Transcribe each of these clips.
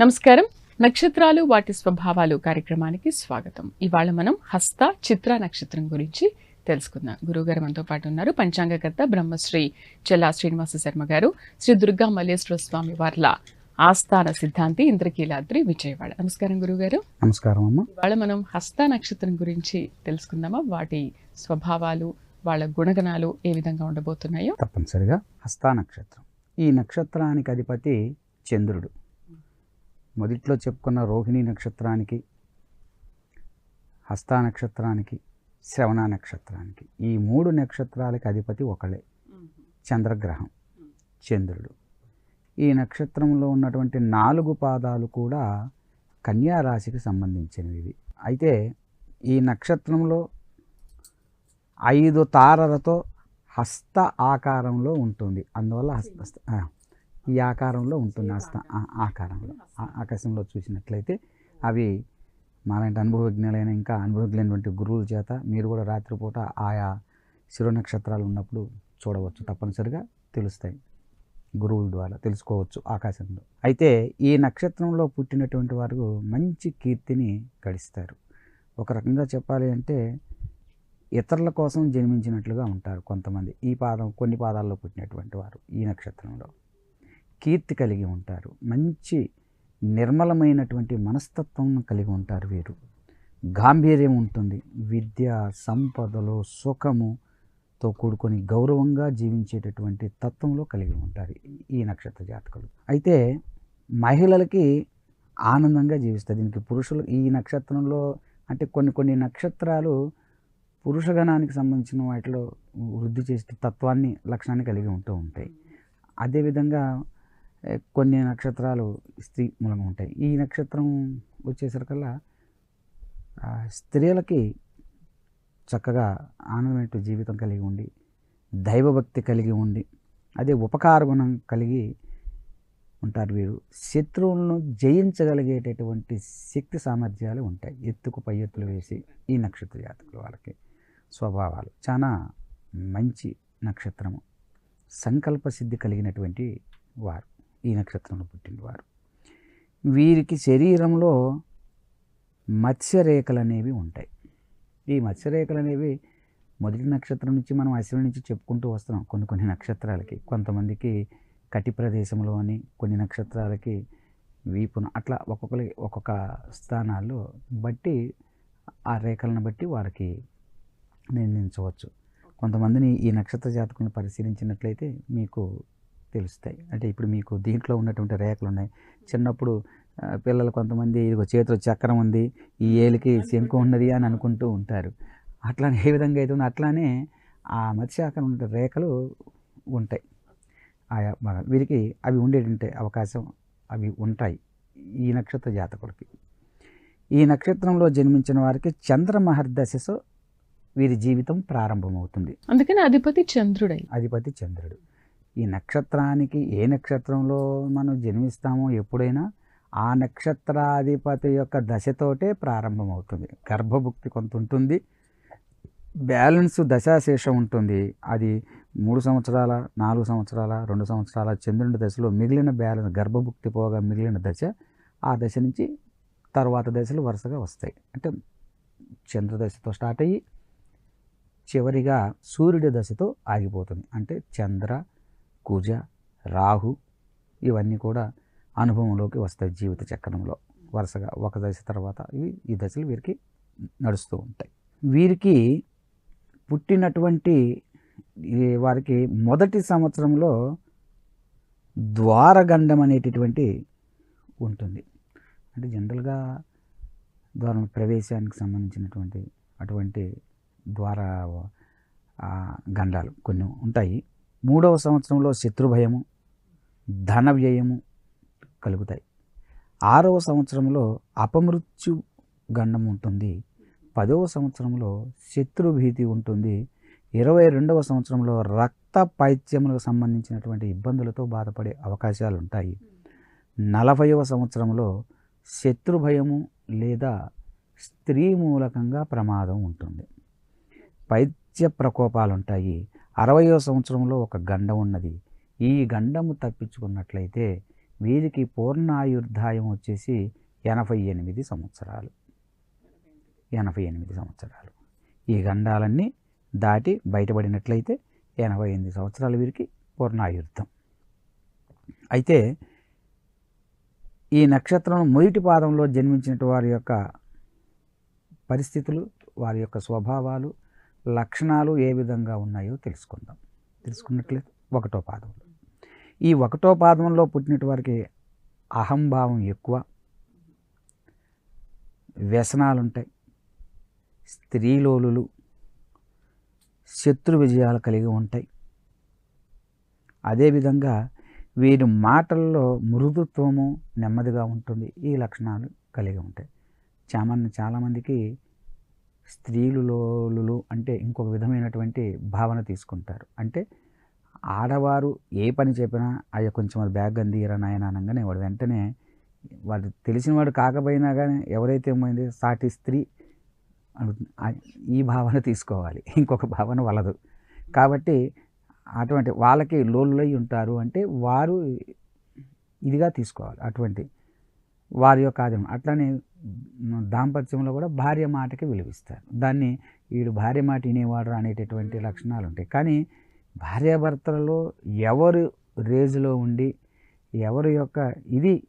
నమస్కారం. నక్షత్రాలు వాటి స్వభావాలు కార్యక్రమానికి స్వాగతం. ఇవాళ మనం హస్త చిత్ర నక్షత్రం గురించి తెలుసుకుందాం. గురువుగారు మనతో పాటు ఉన్నారు పంచాంగకర్త బ్రహ్మశ్రీ చెల్లా శ్రీనివాస శర్మ గారు శ్రీ దుర్గా మల్లేశ్వర స్వామి వార్ల ఆస్థాన సిద్ధాంతి ఇంద్రకీలాద్రి విజయవాడ. నమస్కారం గురువుగారు. నమస్కారం అమ్మ. ఇవాళ మనం హస్త నక్షత్రం గురించి తెలుసుకుందామా? వాటి స్వభావాలు వాళ్ళ గుణగణాలు ఏ విధంగా ఉండబోతున్నాయో? తప్పనిసరిగా హస్తా నక్షత్రం. ఈ నక్షత్రానికి అధిపతి చంద్రుడు. మొదట్లో చెప్పుకున్న రోహిణి నక్షత్రానికి హస్తా నక్షత్రానికి శ్రవణ నక్షత్రానికి ఈ మూడు నక్షత్రాలకి అధిపతి ఒకళ్ళే. చంద్రగ్రహం చంద్రుడు. ఈ నక్షత్రంలో ఉన్నటువంటి నాలుగు పాదాలు కూడా కన్యా రాశికి సంబంధించినవి అయితే ఈ నక్షత్రంలో ఐదు తారలతో హస్త ఆకారంలో ఉంటుంది. అందువల్ల హస్త హస్త- ఈ ఆకారంలో ఉంటుంది ఆస్త ఆ, ఆకారంలో. ఆ- ఆకాశంలో చూసినట్లయితే అవి మాలాంటి అనుభవజ్ఞులైన ఇంకా అనుభవజ్ఞులైనటువంటి గురువుల చేత మీరు కూడా రాత్రిపూట ఆయా శిరో నక్షత్రాలు ఉన్నప్పుడు చూడవచ్చు. తప్పనిసరిగా తెలుస్తాయి. గురువుల ద్వారా తెలుసుకోవచ్చు ఆకాశంలో. అయితే ఈ నక్షత్రంలో పుట్టినటువంటి వారు మంచి కీర్తిని గడిస్తారు. ఒక రకంగా చెప్పాలి అంటే ఇతరుల కోసం జన్మించినట్లుగా ఉంటారు కొంతమంది. ఈ పాదం కొన్ని పాదాల్లో పుట్టినటువంటి వారు ఈ నక్షత్రంలో. కీర్తి కలిగి ఉంటారు. మంచి నిర్మలమైనటువంటి మనస్తత్వం కలిగి ఉంటారు వీరు. గాంభీర్యం ఉంటుంది. విద్య సంపదలు సుఖముతో కూడుకొని గౌరవంగా జీవించేటటువంటి తత్వంలో కలిగి ఉంటారు ఈ నక్షత్ర జాతకులు. అయితే మహిళలకి ఆనందంగా జీవిస్తారు. దీనికి పురుషులు ఈ నక్షత్రంలో అంటే కొన్ని కొన్ని నక్షత్రాలు పురుషగణానికి సంబంధించిన వాటిలో వృద్ధి చేసే తత్వాన్ని లక్షణాన్ని కలిగి ఉంటూ ఉంటాయి. అదేవిధంగా కొన్ని నక్షత్రాలు స్త్రీ మూలంగా ఉంటాయి. ఈ నక్షత్రం వచ్చేసరికల్లా స్త్రీలకి చక్కగా ఆనందమైన జీవితం కలిగి ఉండి దైవభక్తి కలిగి ఉండి అదే ఉపకార గుణం కలిగి ఉంటారు వీరు. శత్రువులను జయించగలిగేటటువంటి శక్తి సామర్థ్యాలు ఉంటాయి. ఎత్తుకు పై ఎత్తులు వేసి ఈ నక్షత్ర జాతకులు వాళ్ళకి స్వభావాలు. చాలా మంచి నక్షత్రము. సంకల్ప సిద్ధి కలిగినటువంటి వారు. ఈ నక్షత్రంలో పుట్టినవారు. వీరికి శరీరంలో మత్స్యరేఖలు అనేవి ఉంటాయి. ఈ మత్స్యరేఖలు అనేవి మొదటి నక్షత్రం నుంచి మనం అశ్విని నుంచి చెప్పుకుంటూ వస్తున్నాం. కొన్ని కొన్ని నక్షత్రాలకి కొంతమందికి కటి ప్రదేశంలో అని కొన్ని నక్షత్రాలకి వీపున అట్లా ఒక్కొక్కరి ఒక్కొక్క స్థానాల్లో బట్టి ఆ రేఖలను బట్టి వారికి నిర్ణయించవచ్చు. కొంతమందిని ఈ నక్షత్ర జాతకులను పరిశీలించినట్లయితే మీకు తెలుస్తాయి. అంటే ఇప్పుడు మీకు దీంట్లో ఉన్నటువంటి రేఖలు ఉన్నాయి. చిన్నప్పుడు పిల్లలు కొంతమంది ఇదిగో చేతిలో చక్రం ఉంది ఈ ఏలికి శంకు ఉన్నది అని అనుకుంటూ ఉంటారు. అట్లానే ఏ విధంగా అయితే ఉందో అట్లానే ఆ మత్స్యాకారం ఉన్న రేఖలు ఉంటాయి. ఆయా భాగాలు వీరికి అవి ఉండేటువంటి అవకాశం అవి ఉంటాయి ఈ నక్షత్ర జాతకులకి. ఈ నక్షత్రంలో జన్మించిన వారికి చంద్ర మహర్దశతో వీరి జీవితం ప్రారంభమవుతుంది. అందుకని అధిపతి చంద్రుడై. అధిపతి చంద్రుడు. ఈ నక్షత్రానికి ఏ నక్షత్రంలో మనం జన్మిస్తామో ఎప్పుడైనా ఆ నక్షత్రాధిపతి యొక్క దశతోటే ప్రారంభమవుతుంది. గర్భభుక్తి కొంత ఉంటుంది. బ్యాలెన్స్ దశాశేషం ఉంటుంది. అది మూడు సంవత్సరాల నాలుగు సంవత్సరాల రెండు సంవత్సరాల చంద్రుని దశలో మిగిలిన బ్యాలెన్స్ గర్భభుక్తి పోగా మిగిలిన దశ ఆ దశ నుంచి తర్వాత దశలు వరుసగా వస్తాయి. అంటే చంద్రదశతో స్టార్ట్ అయ్యి చివరిగా సూర్యుడి దశతో ఆగిపోతుంది. అంటే చంద్ర కుజ రాహు ఇవన్నీ కూడా అనుభవంలోకి వస్తాయి జీవిత చక్రంలో. వరుసగా ఒక దశ తర్వాత ఇవి ఈ దశలు వీరికి నడుస్తూ ఉంటాయి. వీరికి పుట్టినటువంటి ఈ వారికి మొదటి సంవత్సరంలో ద్వారగండం అనేటటువంటి ఉంటుంది. అంటే జనరల్గా ద్వారం ప్రవేశానికి సంబంధించినటువంటి అటువంటి ద్వార గండాలు కొన్ని ఉంటాయి. మూడవ సంవత్సరంలో శత్రుభయము ధన వ్యయము కలుగుతాయి. ఆరవ సంవత్సరంలో అపమృత్యు గండం ఉంటుంది. పదవ సంవత్సరంలో శత్రుభీతి ఉంటుంది. ఇరవై రెండవ సంవత్సరంలో రక్త పైత్యములకు సంబంధించినటువంటి ఇబ్బందులతో బాధపడే అవకాశాలు ఉంటాయి నలభైవ సంవత్సరంలో శత్రుభయము లేదా స్త్రీ మూలకంగా ప్రమాదం ఉంటుంది. పైత్య ప్రకోపాలు ఉంటాయి అరవయో సంవత్సరంలో ఒక గండం ఉన్నది. ఈ గండము తప్పించుకున్నట్లయితే వీరికి పూర్ణాయుర్దాయం వచ్చేసి ఎనభై ఎనిమిది సంవత్సరాలు. ఎనభై ఎనిమిది సంవత్సరాలు. ఈ గండాలన్నీ దాటి బయటపడినట్లయితే ఎనభై ఎనిమిది సంవత్సరాలు వీరికి పూర్ణాయుర్ధం. అయితే ఈ నక్షత్రం మొదటి పాదంలో జన్మించిన వారి యొక్క పరిస్థితులు వారి యొక్క స్వభావాలు లక్షణాలు ఏ విధంగా ఉన్నాయో తెలుసుకుందాం. తెలుసుకున్నట్లేదు ఒకటో పాదంలో. ఈ ఒకటో పాదంలో పుట్టిన వారికి అహంభావం ఎక్కువ వ్యసనాలు ఉంటాయి స్త్రీలోలు శత్రు విజయాలు కలిగి ఉంటాయి. అదేవిధంగా వీరి మాటల్లో మృదుత్వము నెమ్మదిగా ఉంటుంది ఈ లక్షణాలు కలిగి ఉంటాయి. చామన్ చాలామందికి స్త్రీలులోలు అంటే ఇంకొక విధమైనటువంటి భావన తీసుకుంటారు. అంటే ఆడవారు ఏ పని చెప్పినా అయ్యా కొంచెం అది బ్యాగ్ అందియరా నాయన అనగానే వాడు వెంటనే వాడు తెలిసిన వాడు కాకపోయినా కానీ ఎవరైతే ఏమైంది సాటి స్త్రీ ఈ భావన తీసుకోవాలి. ఇంకొక భావన వలదు. కాబట్టి అటువంటి వాళ్ళకి లోలులై ఉంటారు. అంటే వారు ఇదిగా తీసుకోవాలి. అటువంటి వారి యొక్క ఆదరణ. అట్లానే దాంపత్యంలో కూడా భార్య మాటకి విలువిస్తారు. దాన్ని వీడు భార్య మాట వినేవాడు అనేటటువంటి లక్షణాలు ఉంటాయి కానీ భార్యాభర్తలలో ఎవరు రేజులో ఉండి ఎవరి యొక్క ఇది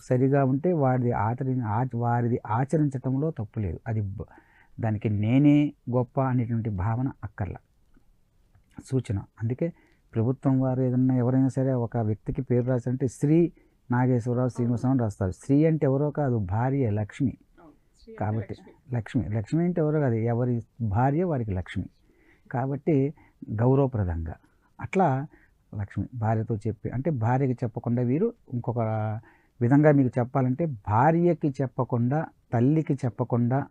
సరిగా ఉంటే వారిది ఆచరి ఆచ వారిది ఆచరించటంలో తప్పు లేదు. అది దానికి నేనే గొప్ప అనేటువంటి భావన అక్కర్ల. సూచన. అందుకే ప్రభుత్వం వారు ఏదన్నా ఎవరైనా సరే ఒక వ్యక్తికి పేరు రాశారంటే స్త్రీ నాగేశ్వరరావు శ్రీనివాసరావు రాస్తారు. స్త్రీ అంటే ఎవరో కాదు భార్య లక్ష్మి. కాబట్టి లక్ష్మి. లక్ష్మి అంటే ఎవరో కాదు ఎవరి భార్య వారికి లక్ష్మి. కాబట్టి గౌరవప్రదంగా. అట్లా లక్ష్మి భార్యతో చెప్పి అంటే భార్యకి చెప్పకుండా వీరు ఇంకొక విధంగా మీకు చెప్పాలంటే భార్యకి చెప్పకుండా తల్లికి చెప్పకుండా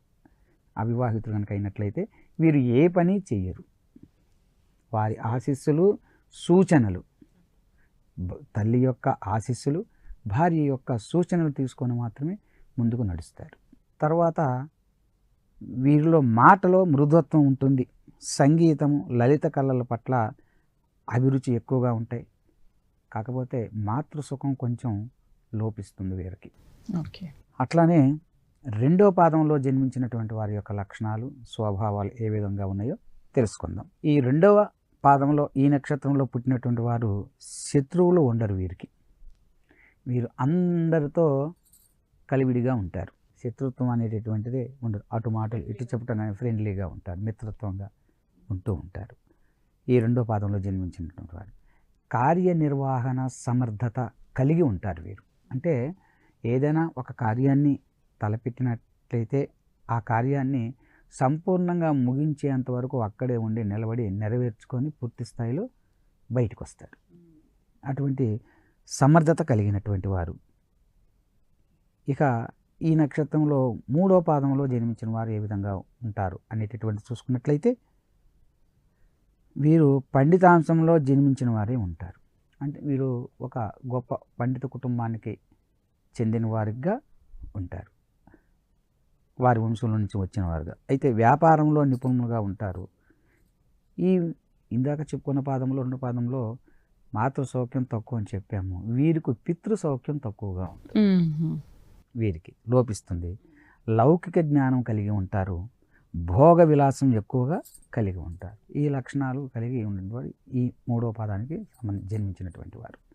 అవివాహితులు కనుక అయినట్లయితే వీరు ఏ పని చెయ్యరు. వారి ఆశీస్సులు సూచనలు. తల్లి యొక్క ఆశీస్సులు భార్య యొక్క సూచనలు తీసుకొని మాత్రమే ముందుకు నడుస్తారు. తర్వాత వీరిలో మాటలో మృదుత్వం ఉంటుంది. సంగీతము లలిత కళల పట్ల అభిరుచి ఎక్కువగా ఉంటాయి. కాకపోతే మాతృసుఖం కొంచెం లోపిస్తుంది వీరికి. ఓకే. అట్లానే రెండో పాదంలో జన్మించినటువంటి వారి యొక్క లక్షణాలు స్వభావాలు ఏ విధంగా ఉన్నాయో తెలుసుకుందాం. ఈ రెండవ పాదంలో ఈ నక్షత్రంలో పుట్టినటువంటి వారు శత్రువులు ఉండరు వీరికి. వీరు అందరితో కలివిడిగా ఉంటారు. శత్రుత్వం అనేటటువంటిది ఉండదు. అటు మాటలు ఇటు చెప్పడం కానీ ఫ్రెండ్లీగా ఉంటారు. మిత్రత్వంగా ఉంటూ ఉంటారు. ఈ రెండో పాదంలో జన్మించినటువంటి వారు. కార్యనిర్వహణ సమర్థత కలిగి ఉంటారు వీరు. అంటే ఏదైనా ఒక కార్యాన్ని తలపెట్టినట్లయితే ఆ కార్యాన్ని సంపూర్ణంగా ముగించేంత వరకు అక్కడే ఉండి నిలబడి నెరవేర్చుకొని పూర్తి స్థాయిలో బయటకు వస్తారు అటువంటి సమర్థత కలిగినటువంటి వారు. ఇక ఈ నక్షత్రంలో మూడో పాదంలో జన్మించిన వారు ఏ విధంగా ఉంటారు అనేటటువంటి చూసుకున్నట్లయితే వీరు పండితాంశంలో జన్మించిన వారే ఉంటారు. అంటే వీరు ఒక గొప్ప పండిత కుటుంబానికి చెందిన వారిగా ఉంటారు. వారి వంశంలో నుంచి వచ్చిన వారుగా. అయితే వ్యాపారంలో నిపుణులుగా ఉంటారు. ఈ ఇందాక చెప్పుకున్న పాదంలో రెండు పాదంలో మాతృ సౌఖ్యం తక్కువ అని చెప్పాము. వీరికి పితృ సౌఖ్యం తక్కువగా ఉంటుంది. వీరికి లోపిస్తుంది. లౌకిక జ్ఞానం కలిగి ఉంటారు. భోగ విలాసం ఎక్కువగా కలిగి ఉంటారు. ఈ లక్షణాలు కలిగి ఉన్నటువంటి ఈ మూడో పాదానికి సంబంధ జన్మించినటువంటి వారు.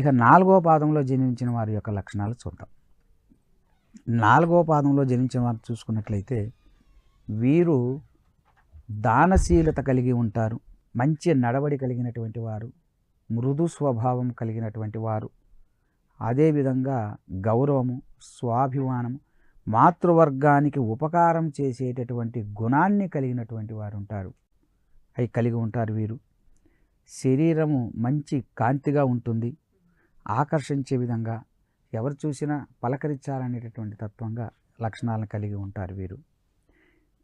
ఇక నాలుగో పాదంలో జన్మించిన వారి యొక్క లక్షణాలు చూద్దాం. నాలుగో పాదంలో జన్మించిన వారు చూసుకున్నట్లయితే వీరు దానశీలత కలిగి ఉంటారు. మంచి నడవడి కలిగినటువంటి వారు. మృదు స్వభావం కలిగినటువంటి వారు. అదేవిధంగా గౌరవము స్వాభిమానము మాతృవర్గానికి ఉపకారం చేసేటటువంటి గుణాన్ని కలిగినటువంటి వారు ఉంటారు అవి కలిగి ఉంటారు వీరు. శరీరము మంచి కాంతిగా ఉంటుంది. ఆకర్షించే విధంగా ఎవరు చూసినా పలకరించాలనేటటువంటి తత్వంగా లక్షణాలను కలిగి ఉంటారు వీరు.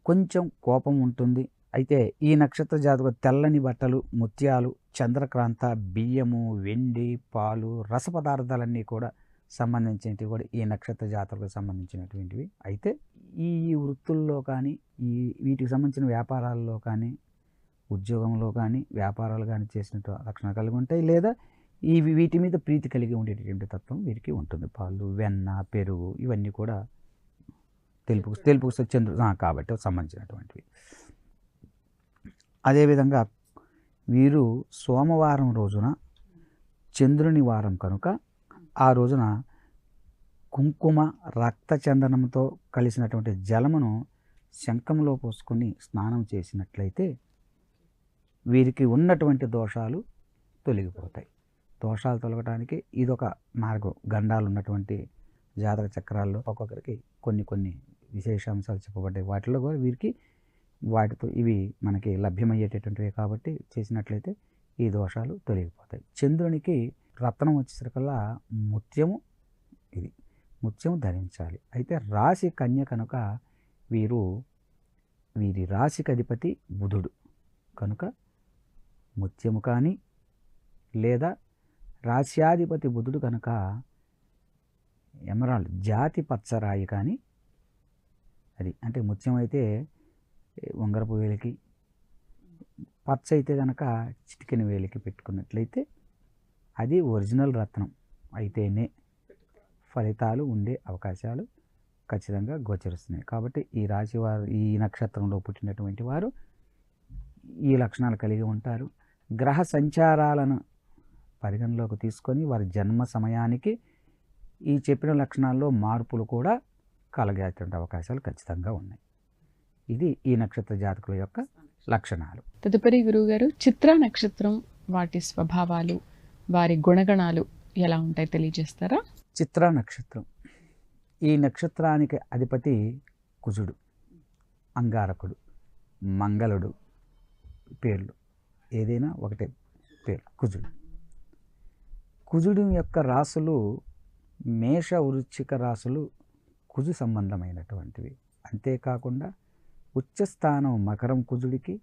కొంచెం కోపం ఉంటుంది. అయితే ఈ నక్షత్ర జాతకు తెల్లని బట్టలు ముత్యాలు చంద్రక్రాంత బియ్యము వెండి పాలు రస పదార్థాలన్నీ కూడా సంబంధించినవి కూడా ఈ నక్షత్ర జాతరకు సంబంధించినటువంటివి. అయితే ఈ వృత్తుల్లో కానీ ఈ వీటికి సంబంధించిన వ్యాపారాల్లో కానీ ఉద్యోగంలో కానీ వ్యాపారాలు కానీ చేసినట్టు లక్షణాలు కలిగి ఉంటాయి. లేదా ఈ వీటి మీద ప్రీతి కలిగి ఉండేటటువంటి తత్వం వీరికి ఉంటుంది. పాలు వెన్న పెరుగు ఇవన్నీ కూడా తెలుపు తెలుపు చంద్రు కాబట్టి సంబంధించినటువంటివి. అదేవిధంగా వీరు సోమవారం రోజున చంద్రుని వారం కనుక ఆ రోజున కుంకుమ రక్త చందనంతో కలిసినటువంటి జలమును శంఖంలో పోసుకొని స్నానం చేసినట్లయితే వీరికి ఉన్నటువంటి దోషాలు తొలగిపోతాయి. దోషాలు తొలగడానికి ఇదొక మార్గం. గండాలు ఉన్నటువంటి జాతక చక్రాల్లో ఒక్కొక్కరికి కొన్ని కొన్ని విశేషాంశాలు చెప్పబడ్డాయి. వాటిలో కూడా వీరికి వాటితో ఇవి మనకి లభ్యమయ్యేటటువంటివి కాబట్టి చేసినట్లయితే ఈ దోషాలు తొలగిపోతాయి. చంద్రునికి రత్నం వచ్చేసరికల్లా ముత్యము ఇది. ముత్యం ధరించాలి. అయితే రాశి కన్య కనుక వీరు వీరి రాశికి అధిపతి బుధుడు. కనుక ముత్యము కానీ లేదా రాశ్యాధిపతి బుధుడు కనుక ఎమరాల్డ్ జాతి పచ్చరాయి కానీ అది. అంటే ముత్యం అయితే ఉంగరపు వేలికి పచ్చ అయితే కనుక చిటికెన వేలికి పెట్టుకున్నట్లయితే అది ఒరిజినల్ రత్నం అయితేనే ఫలితాలు ఉండే అవకాశాలు ఖచ్చితంగా గోచరిస్తున్నాయి. కాబట్టి ఈ రాశి వారు ఈ నక్షత్రంలో పుట్టినటువంటి వారు ఈ లక్షణాలు కలిగి ఉంటారు. గ్రహ సంచారాలను పరిగణలోకి తీసుకొని వారి జన్మ సమయానికి ఈ చెప్పిన లక్షణాల్లో మార్పులు కూడా కలగేటువంటి అవకాశాలు ఖచ్చితంగా ఉన్నాయి. ఇది ఈ నక్షత్ర జాతకుల యొక్క లక్షణాలు. తదుపరి గురువుగారు చిత్ర నక్షత్రం వాటి స్వభావాలు వారి గుణగణాలు ఎలా ఉంటాయి తెలియజేస్తారా? చిత్ర నక్షత్రం. ఈ నక్షత్రానికి అధిపతి కుజుడు అంగారకుడు మంగళుడు పేర్లు. ఏదైనా ఒకటే పేరు కుజుడు. కుజుడు యొక్క రాసులు మేష వృశ్చిక రాసులు కుజు సంబంధమైనటువంటివి. అంతేకాకుండా ఉచ్చస్థానం మకరం కుజుడికి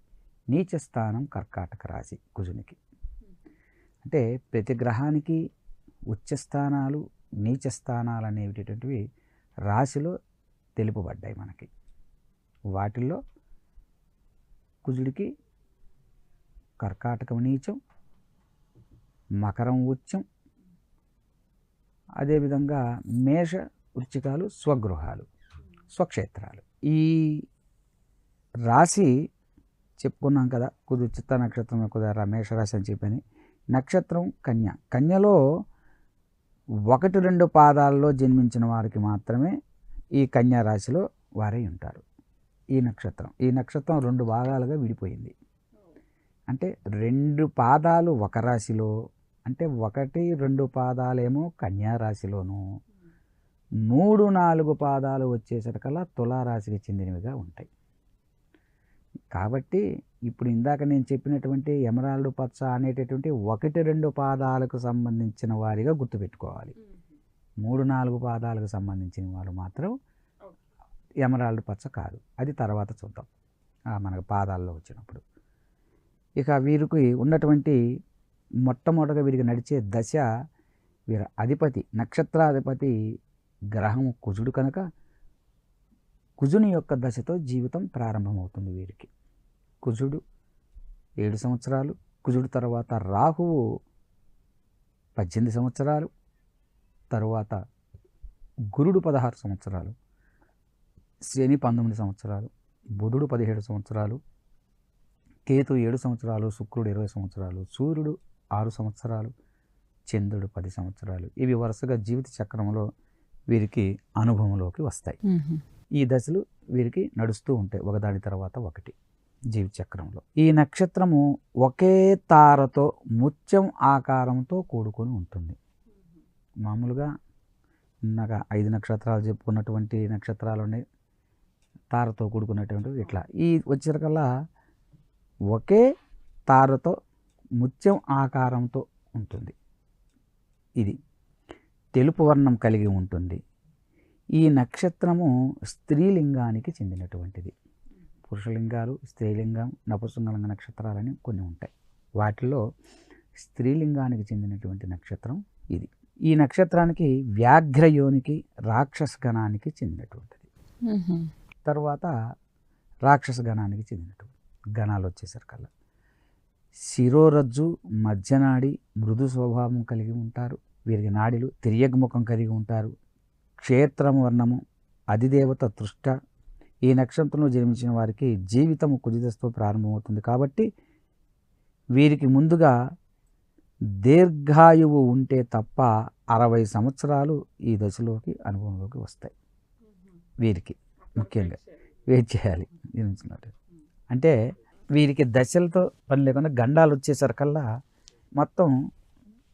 నీచస్థానం కర్కాటక రాశి కుజునికి. అంటే ప్రతి గ్రహానికి ఉచ్చస్థానాలు స్థానాలు అనేటటువంటివి రాశిలో తెలుపబడ్డాయి మనకి. వాటిల్లో కుజుడికి కర్కాటకం నీచం మకరం ఉచ్చం అదేవిధంగా మేష వృచ్చికాలు స్వగృహాలు స్వక్షేత్రాలు. ఈ రాశి చెప్పుకున్నాం కదా కుదు చిత్త నక్షత్రం కుదా రమేష రాశి అని చెప్పని. నక్షత్రం కన్య. కన్యలో ఒకటి రెండు పాదాల్లో జన్మించిన వారికి మాత్రమే ఈ కన్యా రాశిలో వారే ఉంటారు. ఈ నక్షత్రం. ఈ నక్షత్రం రెండు భాగాలుగా విడిపోయింది. అంటే రెండు పాదాలు ఒక రాశిలో అంటే ఒకటి రెండు పాదాలేమో కన్యా రాశిలోను మూడు నాలుగు పాదాలు వచ్చేసరికల్లా తులారాశికి చెందినవిగా ఉంటాయి. కాబట్టి ఇప్పుడు ఇందాక నేను చెప్పినటువంటి ఎమరాల్డ్ పచ్చ అనేటటువంటి ఒకటి రెండు పాదాలకు సంబంధించిన వారిగా గుర్తుపెట్టుకోవాలి. మూడు నాలుగు పాదాలకు సంబంధించిన వారు మాత్రం ఎమరాల్డ్ పచ్చ కాదు. అది తర్వాత చూద్దాం. మనకు పాదాల్లో వచ్చినప్పుడు. ఇక వీరికి ఉన్నటువంటి మొట్టమొదటగా వీరికి నడిచే దశ వీరి అధిపతి నక్షత్రాధిపతి గ్రహము కుజుడు కనుక కుజుని యొక్క దశతో జీవితం ప్రారంభమవుతుంది వీరికి. కుజుడు ఏడు సంవత్సరాలు కుజుడు తర్వాత రాహువు పద్దెనిమిది సంవత్సరాలు తరువాత గురుడు పదహారు సంవత్సరాలు శని పంతొమ్మిది సంవత్సరాలు బుధుడు పదిహేడు సంవత్సరాలు కేతు ఏడు సంవత్సరాలు శుక్రుడు ఇరవై సంవత్సరాలు సూర్యుడు ఆరు సంవత్సరాలు చంద్రుడు పది సంవత్సరాలు. ఇవి వరుసగా జీవిత చక్రంలో వీరికి అనుభవంలోకి వస్తాయి. ఈ దశలు వీరికి నడుస్తూ ఉంటాయి. ఒకదాని తర్వాత ఒకటి జీవిత చక్రంలో ఈ నక్షత్రము ఒకే తారతో ముత్యం ఆకారంతో కూడుకొని ఉంటుంది. మామూలుగా ఇందాక ఐదు నక్షత్రాలు చెప్పుకున్నటువంటి నక్షత్రాలు ఉన్నాయి తారతో కూడుకున్నటువంటి ఇట్లా. ఈ వచ్చేసరికల్లా ఒకే తారతో ముత్యం ఆకారంతో ఉంటుంది. ఇది తెలుపు వర్ణం కలిగి ఉంటుంది. ఈ నక్షత్రము స్త్రీలింగానికి చెందినటువంటిది. పురుషలింగాలు స్త్రీలింగం నపుంసకలింగ నక్షత్రాలని కొన్ని ఉంటాయి. వాటిలో స్త్రీలింగానికి చెందినటువంటి నక్షత్రం ఇది. ఈ నక్షత్రానికి వ్యాఘ్రయోనికి రాక్షస గణానికి చెందినటువంటిది. తర్వాత రాక్షస గణానికి చెందినటువంటి గణాలు వచ్చేసరికల్లా. శిరోరజ్జు మధ్యనాడి మృదు స్వభావం కలిగి ఉంటారు. వీరికి నాడిలు తిరియగ ముఖం కలిగి ఉంటారు. క్షేత్రం వర్ణము అధిదేవత తృష్ట. ఈ నక్షత్రంలో జన్మించిన వారికి జీవితము కుజిదస్తో ప్రారంభమవుతుంది కాబట్టి వీరికి ముందుగా దీర్ఘాయువు ఉంటే తప్ప అరవై సంవత్సరాలు ఈ దశలోకి అనుభవంలోకి వస్తాయి. వీరికి ముఖ్యంగా వెయిట్ చేయాలి. జన్మించినట్టు అంటే వీరికి దశలతో పని లేకుండా గండాలు వచ్చేసరికల్లా మొత్తం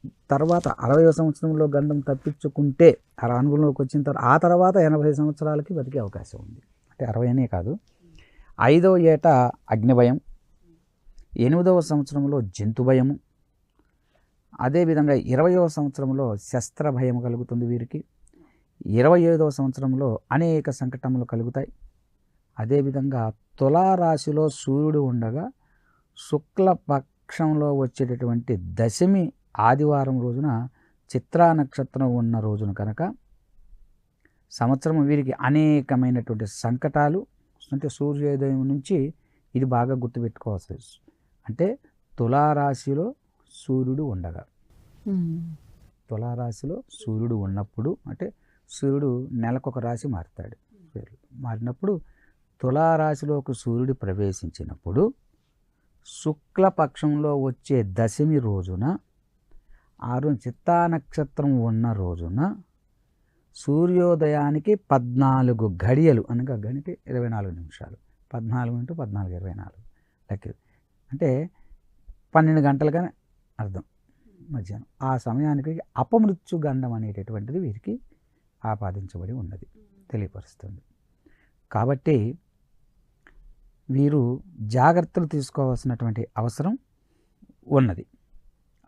తర్వాత అరవై సంవత్సరంలో గండం తప్పించుకుంటే అలా అనుభవంలోకి వచ్చిన తర్వాత ఆ తర్వాత ఎనభై సంవత్సరాలకి బతికే అవకాశం ఉంది. అంటే అరవై అనే కాదు. ఐదవ ఏట అగ్నిభయం. ఎనిమిదవ సంవత్సరంలో జంతు భయము. అదేవిధంగా ఇరవయవ సంవత్సరంలో శస్త్ర భయం కలుగుతుంది వీరికి. ఇరవై ఐదవ సంవత్సరంలో అనేక సంకటములు కలుగుతాయి. అదేవిధంగా తులారాశిలో సూర్యుడు ఉండగా శుక్ల పక్షంలో వచ్చేటటువంటి దశమి ఆదివారం రోజున చిత్రా నక్షత్రం ఉన్న రోజున కనుక సంవత్సరం వీరికి అనేకమైనటువంటి సంకటాలు అంటే సూర్యోదయం నుంచి ఇది బాగా గుర్తుపెట్టుకోవాల్సి అంటే తులారాశిలో సూర్యుడు ఉండగా. తులారాశిలో సూర్యుడు ఉన్నప్పుడు అంటే సూర్యుడు నెలకొక రాశి మారుతాడు. మారినప్పుడు తులారాశిలోకి సూర్యుడు ప్రవేశించినప్పుడు శుక్లపక్షంలో వచ్చే దశమి రోజున ఆరు చిత్తా నక్షత్రం ఉన్న రోజున సూర్యోదయానికి పద్నాలుగు గడియలు అనగా గణితే ఇరవై నాలుగు నిమిషాలు. పద్నాలుగు ఇంటూ పద్నాలుగు ఇరవై నాలుగు. లెక్క. అంటే పన్నెండు గంటలుగా అర్థం. మధ్యాహ్నం. ఆ సమయానికి అపమృత్యు గండం అనేటటువంటిది వీరికి ఆపాదించబడి ఉన్నది. తెలియపరుస్తుంది. కాబట్టి వీరు జాగ్రత్తలు తీసుకోవాల్సినటువంటి అవసరం ఉన్నది.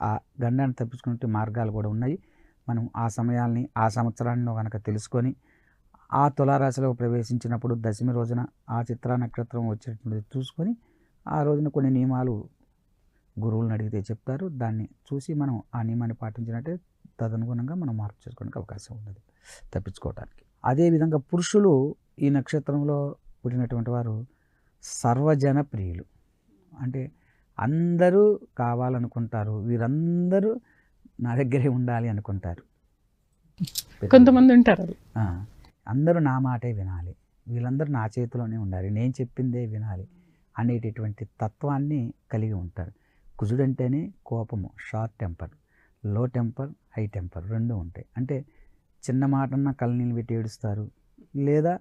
ఆ గండాన్ని తప్పించుకునే మార్గాలు కూడా ఉన్నాయి. మనం ఆ సమయాల్ని ఆ సంవత్సరాన్ని కనుక తెలుసుకొని ఆ తులారాశిలో ప్రవేశించినప్పుడు దశమి రోజున ఆ చిత్ర నక్షత్రం వచ్చేటువంటిది చూసుకొని ఆ రోజున కొన్ని నియమాలు గురువులను అడిగితే చెప్తారు. దాన్ని చూసి మనం ఆ నియమాన్ని పాటించినట్టే తదనుగుణంగా మనం మార్పు చేసుకోవడానికి అవకాశం ఉన్నది తప్పించుకోవడానికి అదేవిధంగా పురుషులు ఈ నక్షత్రంలో పుట్టినటువంటి వారు సర్వజన ప్రియులు. అంటే అందరూ కావాలనుకుంటారు. వీరందరూ నా దగ్గరే ఉండాలి అనుకుంటారు. కొంతమంది ఉంటారు అందరూ నా మాటే వినాలి. వీళ్ళందరూ నా చేతిలోనే ఉండాలి. నేను చెప్పిందే వినాలి అనేటటువంటి తత్వాన్ని కలిగి ఉంటారు. కుజుడంటేనే కోపము షార్ట్ టెంపర్లో టెంపర్ హై టెంపర్ రెండు ఉంటాయి. అంటే చిన్న మాటన్నా కళ్ళనీళ్ళు పెట్టి ఏడుస్తారు లేదా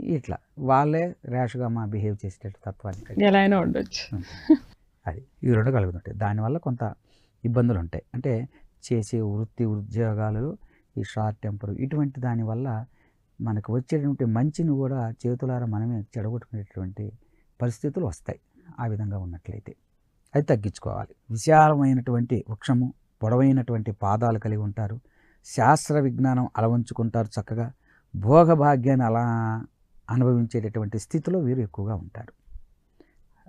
ఇట్లా వాళ్ళే ర్యాష్గా మా బిహేవ్ చేసేటట్టు తత్వాన్ని ఎలా అయినా ఉండొచ్చు. అది. ఇవి రెండు కలుగుతుంటాయి. దానివల్ల కొంత ఇబ్బందులు ఉంటాయి అంటే చేసే వృత్తి ఉద్యోగాలలో ఈ షార్ట్ టెంపర్ ఇటువంటి దానివల్ల మనకు వచ్చేటువంటి మంచిని కూడా చేతులారా మనమే చెడగొట్టుకునేటువంటి పరిస్థితులు వస్తాయి ఆ విధంగా ఉన్నట్లయితే. అది తగ్గించుకోవాలి. విశాలమైనటువంటి వృక్షము పొడవైనటువంటి పాదాలు కలిగి ఉంటారు. శాస్త్ర విజ్ఞానం అలవంచుకుంటారు చక్కగా. భోగభాగ్యాన్ని అలా అనుభవించేటటువంటి స్థితిలో వీరు ఎక్కువగా ఉంటారు.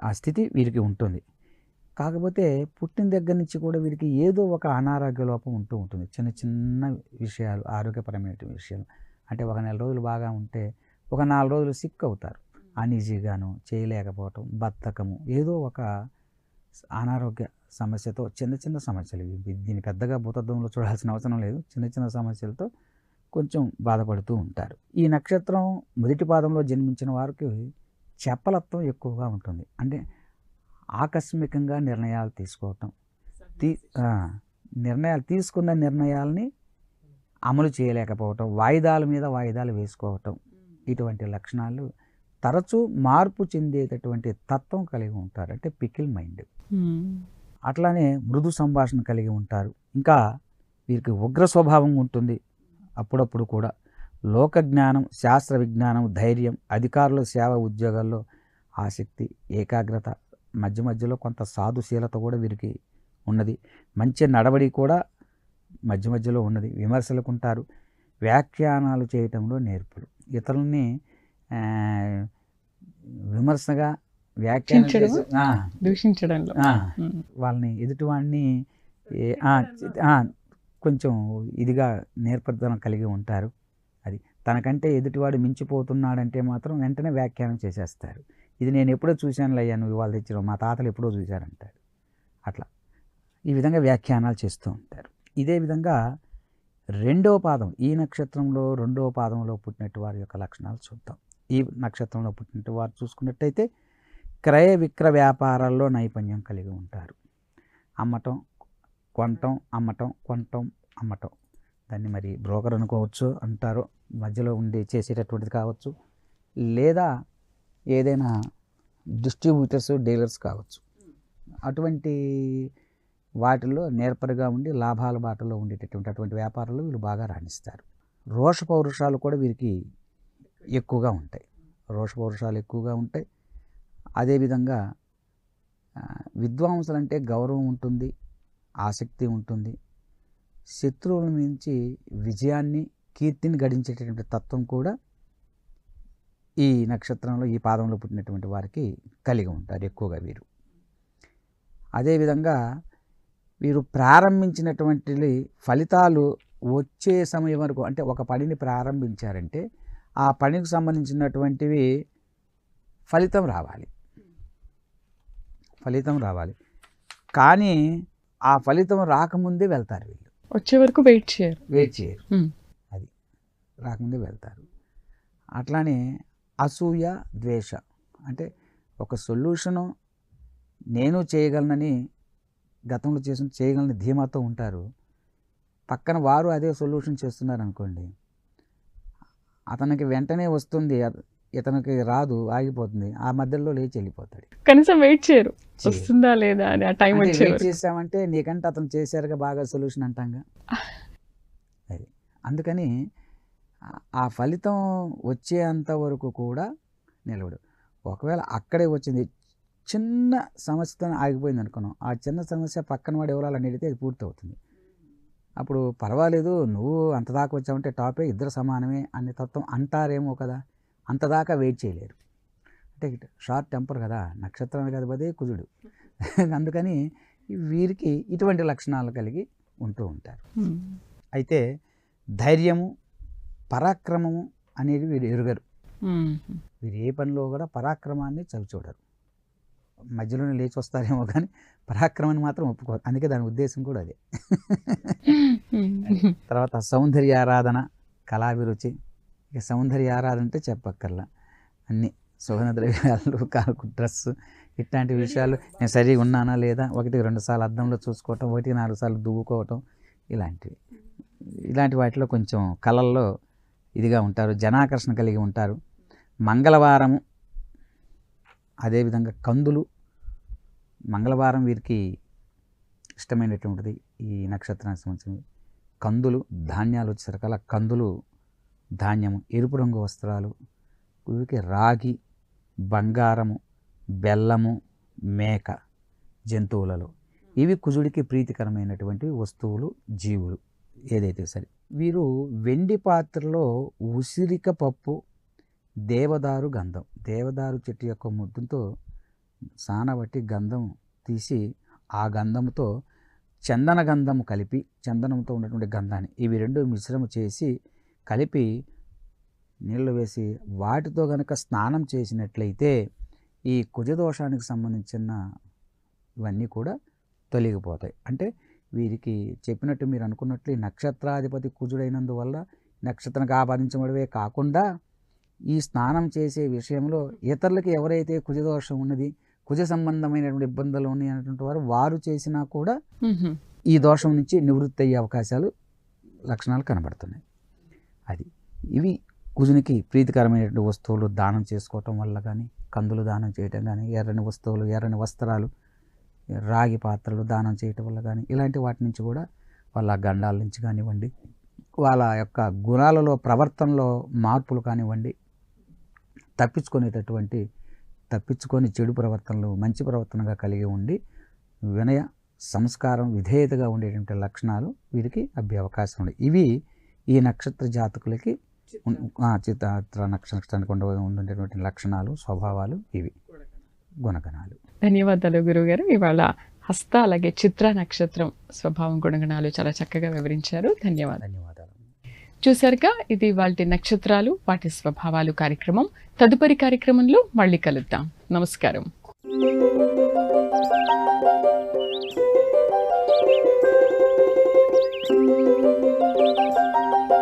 ఆ స్థితి వీరికి ఉంటుంది. కాకపోతే పుట్టిన దగ్గర నుంచి కూడా వీరికి ఏదో ఒక అనారోగ్య లోపం ఉంటూ ఉంటుంది. చిన్న చిన్న విషయాలు ఆరోగ్యపరమైన విషయాలు. అంటే ఒక నెల రోజులు బాగా ఉంటే ఒక నాలుగు రోజులు సిక్ అవుతారు. అనీజీగాను చేయలేకపోవటం బద్ధకము ఏదో ఒక అనారోగ్య సమస్యతో చిన్న చిన్న సమస్యలు. ఇవి దీన్ని పెద్దగా భూతత్వంలో చూడాల్సిన అవసరం లేదు. చిన్న చిన్న సమస్యలతో కొంచెం బాధపడుతూ ఉంటారు. ఈ నక్షత్రం మొదటి పాదంలో జన్మించిన వారికి చపలత్వం ఎక్కువగా ఉంటుంది. అంటే ఆకస్మికంగా నిర్ణయాలు తీసుకోవటం. తీ నిర్ణయాలు తీసుకున్న నిర్ణయాల్ని అమలు చేయలేకపోవటం వాయిదాల మీద వాయిదాలు వేసుకోవటం ఇటువంటి లక్షణాలు తరచూ మార్పు చెందేటటువంటి తత్వం కలిగి ఉంటారు. అంటే పికిల్ మైండ్. అట్లానే మృదు సంభాషణ కలిగి ఉంటారు. ఇంకా వీరికి ఉగ్ర స్వభావం ఉంటుంది. అప్పుడప్పుడు కూడా లోక జ్ఞానం శాస్త్ర విజ్ఞానం ధైర్యం అధికారుల సేవ ఉద్యోగాల్లో ఆసక్తి ఏకాగ్రత మధ్య మధ్యలో కొంత సాధుశీలత కూడా వీరికి ఉన్నది. మంచి నడవడి కూడా మధ్య మధ్యలో ఉన్నది. విమర్శలకు ఉంటారు వ్యాఖ్యానాలు చేయటంలో నేర్పులు. ఇతరుల్ని విమర్శగా వ్యాఖ్యానం దూషించడంలో. ఉమ్. వాళ్ళని ఎదుటివాడిని కొంచెం ఇదిగా నేర్పరితనం కలిగి ఉంటారు. అది తనకంటే ఎదుటివాడు మించిపోతున్నాడంటే మాత్రం వెంటనే వ్యాఖ్యానం చేసేస్తారు. ఇది నేను ఎప్పుడో చూశాను అయ్యా నువ్వు ఇవాళ తెచ్చిన మా తాతలు ఎప్పుడో చూశారంటాడు. అట్లా. ఈ విధంగా వ్యాఖ్యానాలు చేస్తూ ఉంటారు. ఇదే విధంగా రెండవ పాదం ఈ నక్షత్రంలో రెండవ పాదంలో పుట్టినట్టు వారి యొక్క లక్షణాలు చూద్దాం. ఈ నక్షత్రంలో పుట్టినట్టు వారు చూసుకున్నట్టయితే క్రయ విక్రయ వ్యాపారాల్లో నైపుణ్యం కలిగి ఉంటారు. అమ్మటం కొనటం అమ్మటం కొనటం అమ్మటం. దాన్ని మరి బ్రోకర్ అనుకోవచ్చు అంటారు. మధ్యలో ఉండి చేసేటటువంటిది కావచ్చు. లేదా ఏదైనా డిస్ట్రిబ్యూటర్స్ డీలర్స్ కావచ్చు. అటువంటి వాటిల్లో నేర్పరిగా ఉండి లాభాల బాటలో ఉండేటటువంటి అటువంటి వ్యాపారాలు వీళ్ళు బాగా రాణిస్తారు. రోష పౌరుషాలు కూడా వీరికి ఎక్కువగా ఉంటాయి. రోష పౌరుషాలు ఎక్కువగా ఉంటాయి. అదేవిధంగా విద్వాంసులంటే గౌరవం ఉంటుంది ఆసక్తి ఉంటుంది. శత్రువుల నుంచి విజయాన్ని కీర్తిని గడించేటటువంటి తత్వం కూడా ఈ నక్షత్రంలో ఈ పాదంలో పుట్టినటువంటి వారికి కలిగి ఉంటారు ఎక్కువగా వీరు. అదేవిధంగా వీరు ప్రారంభించినటువంటి ఫలితాలు వచ్చే సమయం వరకు అంటే ఒక పనిని ప్రారంభించారంటే ఆ పనికి సంబంధించినటువంటివి ఫలితం రావాలి. ఫలితం రావాలి. కానీ ఆ ఫలితం రాకముందే వెళ్తారు వీళ్ళు. వచ్చే వరకు వెయిట్ చేయరు. వెయిట్ చేయరు. అది రాకముందే వెళ్తారు. అట్లానే అసూయ ద్వేష. అంటే ఒక సొల్యూషను నేను చేయగలనని గతంలో చేసిన చేయగలని ధీమాతో ఉంటారు. పక్కన వారు అదే సొల్యూషన్ చేస్తున్నారు అనుకోండి అతనికి వెంటనే వస్తుంది ఇతనికి రాదు ఆగిపోతుంది. ఆ మధ్యలో లేచి వెళ్ళిపోతాడు. కనీసం వెయిట్ చేయరు. వస్తుందా లేదా అని ఆ టైం వెయిట్ చేసామంటే నీకంటే అతను చేశారుగా బాగా సొల్యూషన్ అంటాంగా? అది. అందుకని ఆ- ఫలితం వచ్చేంత వరకు కూడా నిలవడు. ఒకవేళ అక్కడే వచ్చింది చిన్న సమస్యతో ఆగిపోయింది అనుకున్నాం. ఆ చిన్న సమస్య పక్కన వాడు ఎవరాలని అడిగితే అది పూర్తి అవుతుంది అప్పుడు పర్వాలేదు నువ్వు అంత దాకా వచ్చావంటే టాపే ఇద్దరు సమానమే అనే తత్వం అంటారేమో కదా అంతదాకా వెయిట్ చేయలేరు. అంటే షార్ట్ టెంపర్ కదా నక్షత్రం అధిపతి కుజుడు. అందుకని వీరికి ఇటువంటి లక్షణాలు కలిగి ఉంటూ ఉంటారు. అయితే ధైర్యము పరాక్రమము అనేవి వీరు ఎరుగరు. వీరు ఏ పనిలో కూడా పరాక్రమాన్ని చవి చూడరు. మధ్యలోనే లేచి వస్తారేమో కానీ పరాక్రమాన్ని మాత్రం ఒప్పుకోరు. అందుకే దాని ఉద్దేశం కూడా అదే. తర్వాత సౌందర్య ఆరాధన కళాభిరుచి. ఇక సౌందర్య ఆరాధన అంటే చెప్పక్కర్లా. అన్నీ సుగంధ ద్రవ్యాలు కాకు డ్రెస్ ఇట్లాంటి విషయాలు. నేను సరిగా ఉన్నానా లేదా? ఒకటి రెండు సార్లు అద్దంలో చూసుకోవటం ఒకటి నాలుగు సార్లు దువ్వుకోవటం ఇలాంటివి. ఇలాంటి వాటిలో కొంచెం కళల్లో ఇదిగా ఉంటారు జనాకర్షణ కలిగి ఉంటారు. మంగళవారము అదేవిధంగా కందులు మంగళవారం వీరికి ఇష్టమైనటువంటిది ఈ నక్షత్రానికి సంబంధించి కందులు ధాన్యాలు వచ్చేసరికల్లా కందులు ధాన్యము ఎరుపు రంగు వస్త్రాలు వీరికి రాగి బంగారము బెల్లము మేక జంతువులలో. ఇవి కుజుడికి ప్రీతికరమైనటువంటి వస్తువులు జీవులు ఏదైతే సరే. వీరు వెండి పాత్రలో ఉసిరిక పప్పు దేవదారు గంధం. దేవదారు చెట్టు యొక్క ముద్దుతో సానబట్టి గంధం తీసి ఆ గంధంతో చందన గంధము కలిపి చందనంతో ఉన్నటువంటి గంధాన్ని ఇవి రెండు మిశ్రమ చేసి కలిపి నీళ్ళు వేసి వాటితో గనక స్నానం చేసినట్లయితే ఈ కుజదోషానికి సంబంధించిన ఇవన్నీ కూడా తొలగిపోతాయి. అంటే వీరికి చెప్పినట్టు మీరు అనుకున్నట్లు ఈ నక్షత్రాధిపతి కుజుడైనందువల్ల నక్షత్రానికి ఆపాదించబడివే కాకుండా ఈ స్నానం చేసే విషయంలో ఇతరులకి ఎవరైతే కుజదోషం ఉన్నది కుజ సంబంధమైనటువంటి ఇబ్బందులు ఉన్నాయి అనేటువంటి వారు వారు చేసినా కూడా. ఈ దోషం నుంచి నివృత్తి అయ్యే అవకాశాలు లక్షణాలు కనబడుతున్నాయి అది ఇవి కుజునికి ప్రీతికరమైనటువంటి వస్తువులు దానం చేసుకోవటం వల్ల కానీ కందులు దానం చేయటం కానీ ఎర్రని వస్తువులు ఎర్రని వస్త్రాలు రాగి పాత్రలు దానం చేయటం వల్ల కానీ ఇలాంటి వాటి నుంచి కూడా వాళ్ళ గండాల నుంచి కానివ్వండి వాళ్ళ యొక్క గుణాలలో ప్రవర్తనలో మార్పులు కానివ్వండి తప్పించుకునేటటువంటి తప్పించుకొని చెడు ప్రవర్తనలు మంచి ప్రవర్తనగా కలిగి ఉండి వినయ సంస్కారం విధేయతగా ఉండేటువంటి లక్షణాలు వీరికి అబ్బే అవకాశం ఉంది. ఇవి ఈ నక్షత్ర జాతకులకి చిత్ర నక్షత్రానికి ఉండ ఉండేటువంటి లక్షణాలు స్వభావాలు ఇవి. గుణగణాలు. ధన్యవాదాలు గురువుగారు. ఇవాళ హస్త అలాగే చిత్ర నక్షత్రం స్వభావం గుణగణాలు చాలా చక్కగా వివరించారు. ధన్యవాదాలు. ధన్యవాదాలు. చూశారుగా ఇది వాటి నక్షత్రాలు వాటి స్వభావాలు కార్యక్రమం. తదుపరి కార్యక్రమంలో మళ్ళీ కలుద్దాం. నమస్కారం.